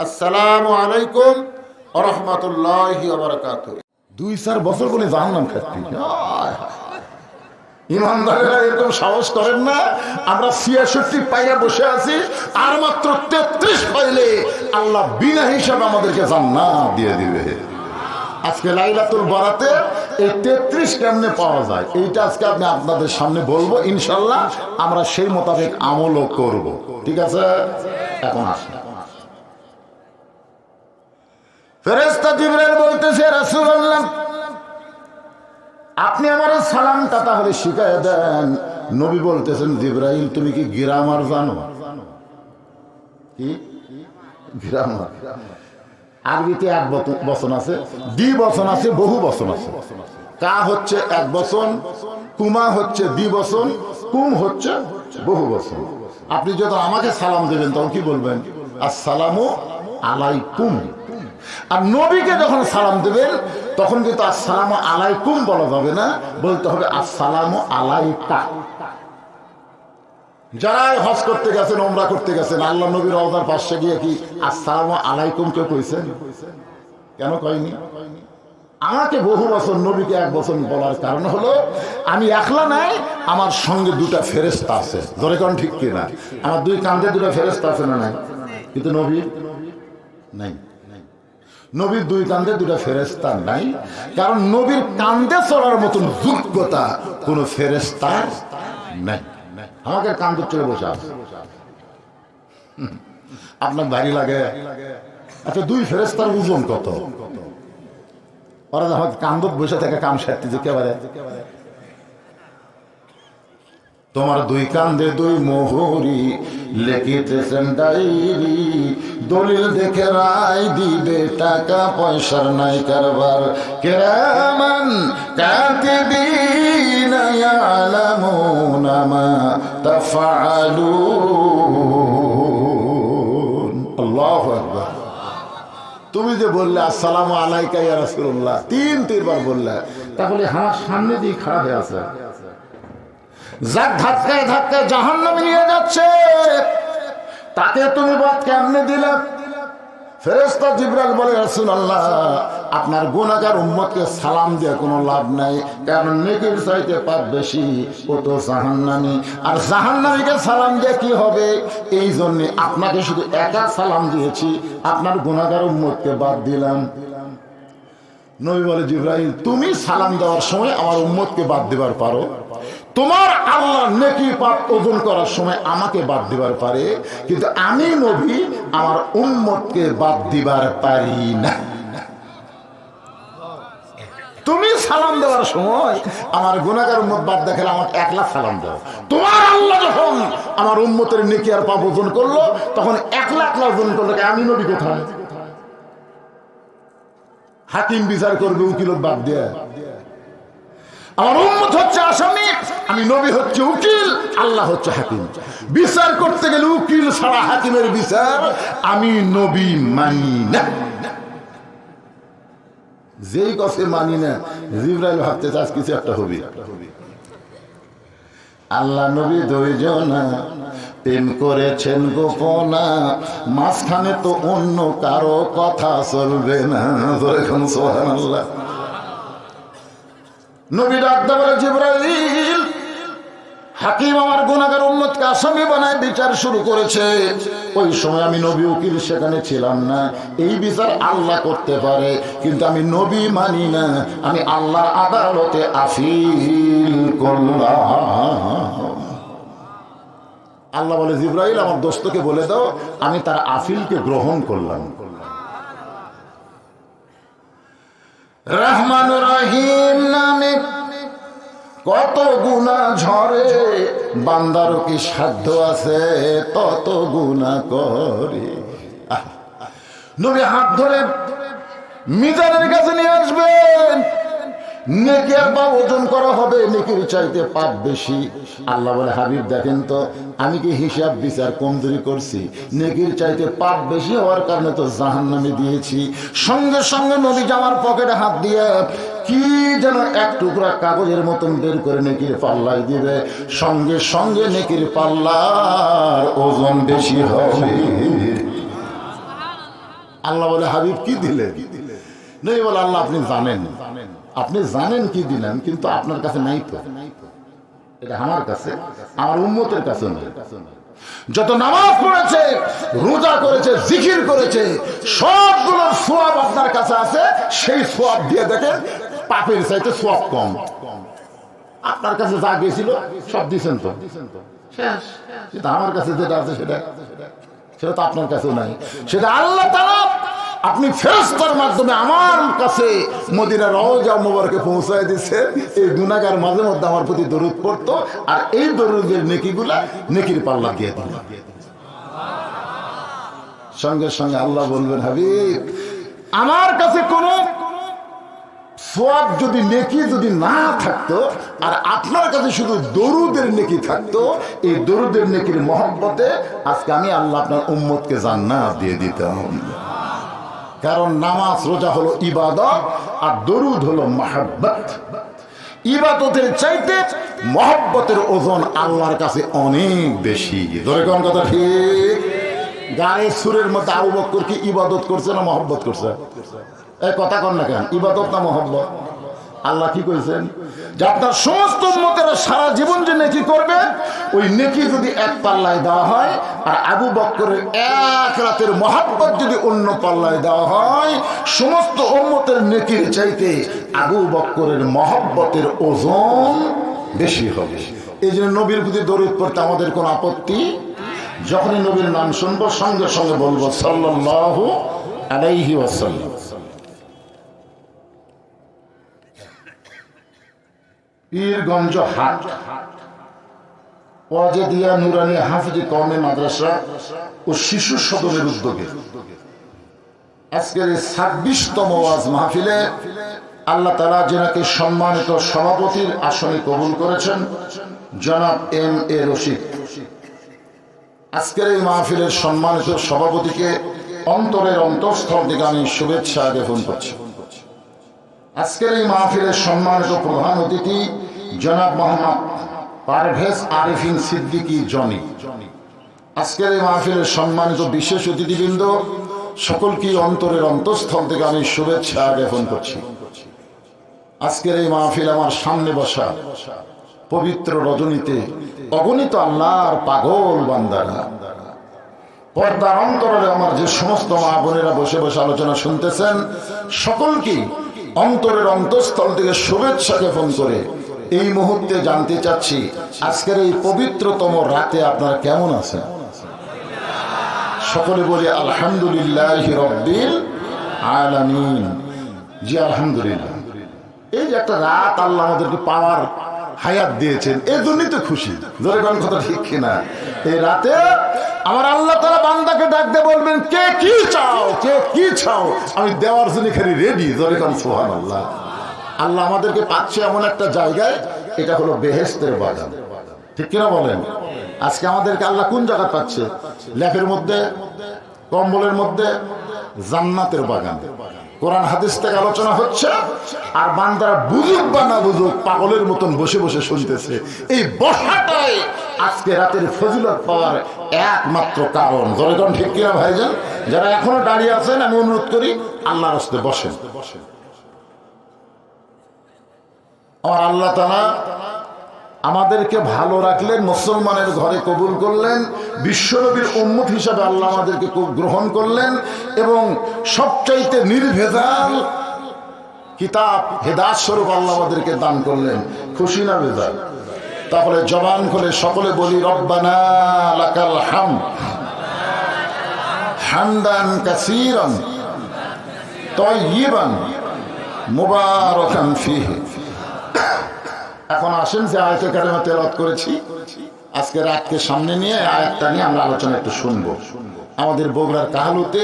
আসসালামু আলাইকুম রহমতুল্লাহ দুই চার বছর বলে জানলাম খাচ্ছি। ইমানদারেরা এরকম সাহস করেন না? আমরা ছিয়াষট্টি বসে আছি, আর মাত্র তেত্রিশ পাইলে আল্লাহ বিনা হিসাবে আমাদেরকে জান্নাত দিয়ে দিবে। আজকে লাইলাতুল বরাতে এই তেত্রিশ কেমনে পাওয়া যায়? এইটা আজকে আপনি আপনাদের সামনে বলব, ইনশাল্লাহ আমরা সেই মোতাবেক আমলও করব। ঠিক আছে? এখন আসেন। ফেরেস্তা জিবরাইল বলতেছে, রাসূলুল্লাহ, আপনি আমার সালামটা তাহলে শিখায় দেন। নবী বলতেছেন, জিব্রাইল, তুমি কি গ্রামার জানো? কি? গ্রামার। আরবিতে এক বচন আছে, দ্বি বচন আছে, বহু বচন আছে। কা হচ্ছে এক বচন, কুমা হচ্ছে দ্বি বচন, কুম হচ্ছে বহু বচন। আপনি যখন আমাকে সালাম দেবেন, তখন কি বলবেন? আসসালামু আলাইকুম। আর নবীকে যখন সালাম দেবেন, তখন কিন্তু আসসালামু আলাইকুম বলা যাবে না, বলতে হবে আসসালামু আলাইকা। যারাই হজ করতে গেছেন ওমরা করতে গেছেন, আল্লাহ নবীর রওজার পাশে গিয়ে কি আসসালামু আলাইকুম কেউ কইছেন? কেন কয়নি? আমাকে বহু বছর নবীকে এক বছর বলার কারণ হলো, আমি একলা নাই, আমার সঙ্গে দুটা ফেরেস্তা আছে। ধরে কোন ঠিক কিনা? আমার দুই কান্দে দুটা ফেরেস্তা আছে না নাই? কিন্তু নবী নাই। নবীর দুই কান্দে দুটা ফেরেস্তা নাই। কারণ নবীর কান্দে চলার মতন যোগ্যতা কোন ফেরেস্তার নাই। আমাকে কান্দে চলে বসে আছে। আপনার ভারী লাগে। আচ্ছা দুই ফেরেস্তার ওজন কত? ওরা যখন কান্দত বসে থাকে, কাম সারতে যে কেবারে তোমার দুই কান্দে দুই মোহরি লেখিতেছেন ডায়েরি। দলিল দেখে রায় দিবে টাকা, পয়সার নাই কারবার। কেরামান আকবার। তুমি যে বললে, আসসালামু আলাইকা রাসূলুল্লাহ, তিন তিনবার বললে, তাহলে আমার সামনে দিয়ে খারাপ হয়ে আছে। যাক ধাক্কায় ধাক্কায় জাহান্নামে নিয়ে যাচ্ছে, তাতে তুমি বাদ কেমনে দিলে? ফেরেস্তা জিব্রাল বলে রাসূলুল্লাহ, আপনার গুনাহগার উম্মতকে সালাম দিয়ে কোনো লাভ নাই, কারণ নেকির চাইতে পাপ বেশি, ও তো জাহান্নামী। আর জাহান্নামীকে সালাম দিয়ে কি হবে? এই জন্য আপনাকে শুধু একা সালাম দিয়েছি, আপনার গুনাহগার উম্মতকে বাদ দিলাম। নবী বলে, জিব্রাইল, তুমি সালাম দেওয়ার সময় আমার উম্মতকে বাদ দেবার পারো? তোমার আল্লাহ নেকি পাপ ওজন করার সময় আমাকে বাদ দিবার পারে, কিন্তু আমি নবী, আমার উম্মতকে বাদ দিবার পারি না। তুমি সালাম দেওয়ার সময় আমার গুণাগার উম্মত বাদ দেখালে আমাকে একলা সালাম দাও। তোমার আল্লাহ যখন আমার উম্মতের নেকি আর পাপ ওজন করল, তখন এক লাখ ওজন করল আমি নবী কোথায়? হাকিম বিচার করবে উকিল বাদ দিয়ে। আমার হচ্ছে আসামি, আমি নবী হচ্ছে উকিল, আল্লাহ হচ্ছে হাকিম। বিচার করতে গেলে উকিল হাকিমের বিচার আমি নবী মানি না। যেই কথা মানি না, জিব্রাইল ভাবতে চাস কিছু একটা আল্লাহ নবী প্রেম করেছেন গোপনা, মাঝখানে তো অন্য কারও কথা চলবে না। আল্লাহ নবী ডাকতে বলে, জিব্রাইল, হাকিম আমার গুনাগার উম্মতকে আসামি বানায় বিচার শুরু করেছে। ওই সময় আমি নবী উকিল, সেখানে ছিলাম না। এই বিচার আল্লাহ করতে পারে, কিন্তু আমি নবী মানি না। আমি আল্লাহর আদালতে আফিল করলাম। আল্লাহ বলে, জিব্রাইল, আমার দোস্তকে বলে দাও, আমি তার আফিলকে গ্রহণ করলাম। রহমান রহিম নামে কত গুণা ঝরে বান্দারও কি সাধ্য আছে তত গুণা করে! নবী হাত ধরে মিজানের কাছে নিয়ে আসবেন নেকি আর পাপ ওজন করা হবে, নেকির চাইতে পাপ বেশি। আল্লাহ বলে, হাবিব, দেখেন তো, আমি কি হিসাব বিচার কমজোরি করছি? নেকির চাইতে পাপ বেশি হওয়ার কারণে তো জাহান নামে দিয়েছি। সঙ্গে সঙ্গে নবী জামার পকেটে হাত দিয়ে কি যেন এক টুকরা কাগজের মতন বের করে নেকির পাল্লাই দিবে। সঙ্গে সঙ্গে নেকির পাল্লার ওজন বেশি হবে। আল্লাহ বলে, হাবিব, কি দিলেন নেই বলে আল্লাহ আপনি জানেন। আপনি জানেন কি দিলেন কিন্তু আপনার কাছে নাই তো। এটা আমার কাছে আমার উন্মতের কাছে নেই। যত নামাজ পড়েছে রোজা করেছে জিকির করেছে সবগুলো সোয়াব আপনার কাছে আছে। সেই সোয়াব দিয়ে দেখেন পাপের চাইতে সোয়াব কম। আপনার কাছে যা গেছিল সব দিছেন তো। শেষ। কিন্তু আমার কাছে যেটা আছে সেটা সেটা তো আপনার কাছেও নাই। সেটা আল্লাহ তারা আপনি ফেরস্তার মাধ্যমে আমার কাছে মদিনা রওজা মোবারকে পৌঁছায় দিচ্ছে এই গুনাগার মাঝে মধ্যে আমার প্রতি দরুদ পড়তো আর এই দরুদের নেকিগুলা নেকির পাল্লা দিয়ে দিল। সঙ্গে সঙ্গে আল্লাহ বলবেন, হাবিব, আমার কাছে কোন সোয়াব যদি নেকি যদি না থাকতো আর আপনার কাছে শুধু দরুদের নেকি থাকতো, এই দরুদের নেকির মহব্বতে আজকে আমি আল্লাহ আপনার উম্মতকে জান্নাত দিয়ে দিতাম। কারণ নামাজ, রোজা হলো ইবাদত আর দরুদ হলো মাহাব্বত। ইবাদতের চাইতে মহব্বতের ওজন আল্লাহর কাছে অনেক বেশি। ধরে কোন কথা ঠিক? গায়ের সুরের মধ্যে আবু বক্কর কি ইবাদত করছে না মহব্বত করছে? এই কথা কন না কেন, ইবাদত না মহব্বত? আল্লাহ কি কইছেন? যে আপনার সমস্ত মতেরা সারা জীবন যে নেকি করবে, ওই নেকি যদি এক পাল্লায় দেওয়া হয়, আর আবু বক্করের এক রাতের মহাব্বত যদি অন্য পাল্লায় দেওয়া হয়, সমস্ত উম্মতের নেকির চাইতে আবু বক্করের মহব্বতের ওজন বেশি হবে। এই জন্য নবীর প্রতি দরুদ পড়তে আমাদের কোনো আপত্তি? যখনই নবীর নাম শুনব, সঙ্গে সঙ্গে বলব, সাল্লাল্লাহু আলাইহি ওয়াসাল্লাম। পীরগঞ্জ হাট। ওয়াজেদিয়া নুরানি হাফিজি কমে মাদ্রাসা ও শিশু সদনের উদ্যোগে। আজকের এই ছাব্বিশতম ওয়াজ মাহফিলে আল্লাহ তালা যেনাকে সম্মানিত সভাপতির আসনে কবুল করেছেন, জনাব এম এ রশিদ। আজকের এই মাহফিলের সম্মানিত সভাপতিকে অন্তরের অন্তঃস্থল থেকে আমি শুভেচ্ছা জ্ঞাপন করছি। আজকের এই মাহফিলের সম্মানিত প্রধান অতিথি জনাব মোহাম্মদ পারভেজ আরিফিন সিদ্দিকী জনি। আজকের এই মাহফিলের সম্মানিত বিশেষ অতিথিবৃন্দ, সকলকে অন্তরের অন্তঃস্থল থেকে আমি শুভেচ্ছা জ্ঞাপন করছি। আজকের এই মাহফিল আমার সামনে বসা পবিত্র রজনীতে অগণিত আল্লাহর পাগল বান্দারা। পর্দার অন্তরে আমার যে সমস্ত মা বোনেরা বসে বসে আলোচনা শুনতেছেন সকলকেই অন্তরের অন্তঃস্থল থেকে শুভেচ্ছা জ্ঞাপন করে এই মুহূর্তে জানতে চাচ্ছি, আজকের এই পবিত্রতম রাতে আপনারা কেমন আছেন? সকলে বলে আলহামদুলিল্লাহ জি, আলহামদুলিল্লাহ। এই যে একটা রাত আল্লাহ আমাদেরকে পাওয়ার হায়াত দিয়েছেন এই জন্যই তো খুশি। ধরে কোন কথা ঠিক কিনা? এই রাতে আমার আল্লাহ তারা বান্দাকে ডাকতে বলবেন, কে কি চাও? কে কি চাও? আমি দেওয়ার জন্য খালি রেডি ধরে কোন সোহান আল্লাহ আল্লাহ আমাদেরকে পাচ্ছে এমন একটা জায়গায়, এটা হলো বেহেস্তের বাগান। ঠিক কিনা বলেন? আজকে আমাদেরকে আল্লাহ কোন জায়গা পাচ্ছে? ল্যাপের মধ্যে, কম্বলের মধ্যে, জান্নাতের বাগান। কোরআন হাদিস থেকে আলোচনা হচ্ছে, আর বান্দারা বুঝুক বা না বুঝুক পাগলের মতন বসে বসে শুনতেছে। এই বসাটাই আজকে রাতের ফজিলত পাওয়ার একমাত্র কারণ। জনগণ ঠিক কিনা ভাইজান? যারা এখনও দাঁড়িয়ে আছেন, আমি অনুরোধ করি, আল্লাহর হস্তে বসেন। আর আল্লাহ তালা আমাদেরকে ভালো রাখলেন, মুসলমানের ঘরে কবুল করলেন, বিশ্বনবীর উম্মত হিসাবে আল্লাহ আমাদেরকে গ্রহণ করলেন এবং সবচাইতে নির্ভেজাল কিতাব হেদাত স্বরূপ আল্লাহ আমাদেরকে দান করলেন। খুশি না বেজাল তাহলে জবান করে সকলে বলি, রব্বানা লাকাল হাম হামদান মুবারাকান এখন আসেন, যে আয়তের কারিমা তেলাওয়াত করেছি। আজকে রাতকে সামনে নিয়ে আয়াতটা নিয়ে আমরা আলোচনা একটু শুনব। আমাদের বগুড়ার কাহালুতে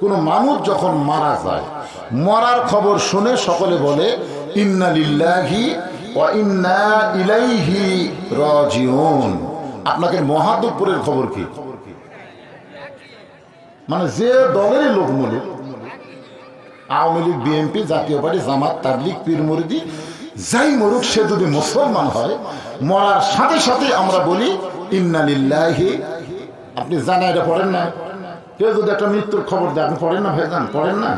কোনো মানুষ যখন মারা যায়, মরার খবর শুনে সকলে বলে, ইন্না লিল্লাহি ওয়া ইন্না ইলাইহি রাজিউন। আপনাকে মহাদুপুরের খবর কি? মানে যে দলেরই লোক মূলক আওয়ামী লীগ, বিএনপি, জাতীয় পার্টি, জামাত, তাবলিগ পীর মুরিদি যাই মরুক সে যদি মুসলমান হয়, মরার সাথে সাথে আমরা বলি ইন্নালিল্লাহি আপনি জানা এটা পড়েন না। কেউ যদি একটা মৃত্যুর খবর দেয়, আপনি পড়েন না ভাইজান? পড়েন না?